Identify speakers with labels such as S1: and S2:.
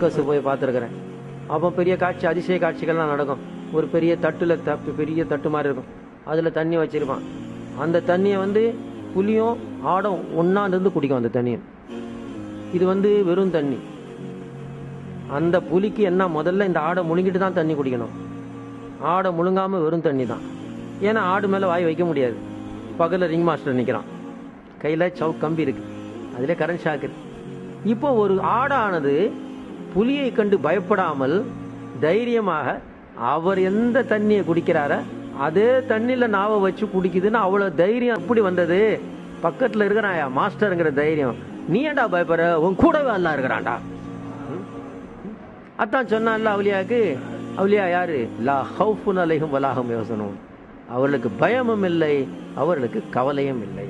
S1: Circus போய் பார்த்துருக்குறேன். அப்போ பெரிய காட்சி அதிசய காட்சிகள்லாம் நடக்கும். ஒரு பெரிய தட்டில் த பெரிய தட்டு மாதிரி இருக்கும். அதில் தண்ணி வச்சிருப்பான். அந்த தண்ணியை வந்து புளியும் ஆடும் ஒன்றா குடிக்கும் அந்த தண்ணியை. இது வந்து வெறும் தண்ணி. அந்த புலிக்கு என்ன முதல்ல இந்த ஆடை முழுங்கிட்டு தான் தண்ணி குடிக்கணும். ஆடை முழுங்காமல் வெறும் தண்ணி தான். ஏன்னா ஆடு மேலே வாய் வைக்க முடியாது. பகலில் ரிங் மாஸ்டர் நிற்கிறான் கையில் சவுக் கம்பி இருக்குது அதிலே கரண்ட் ஷாக்கு இப்போ ஒரு ஆடானது புலியை கண்டு பயப்படாமல் தைரியமாக அவர் எந்த தண்ணியை குடிக்கிறாரோ அதே தண்ணியில் நாவை வச்சு குடிக்குதுன்னு அவ்வளோ தைரியம். எப்படி வந்தது. பக்கத்தில் இருக்கிறாயா மாஸ்டருங்கிற தைரியம். நீ ஏன்டா பயப்படுற? உன் கூடவே அல்லா இருக்கிறான்டா. அத்தான் அதான் சொன்னான்ல அவளியாவுக்கு. அவளியா யாரு? லா ஹவுஃபுன் அலைகும் வலாஹும் யோசனும் அவர்களுக்கு பயமும் இல்லை அவர்களுக்கு கவலையும் இல்லை.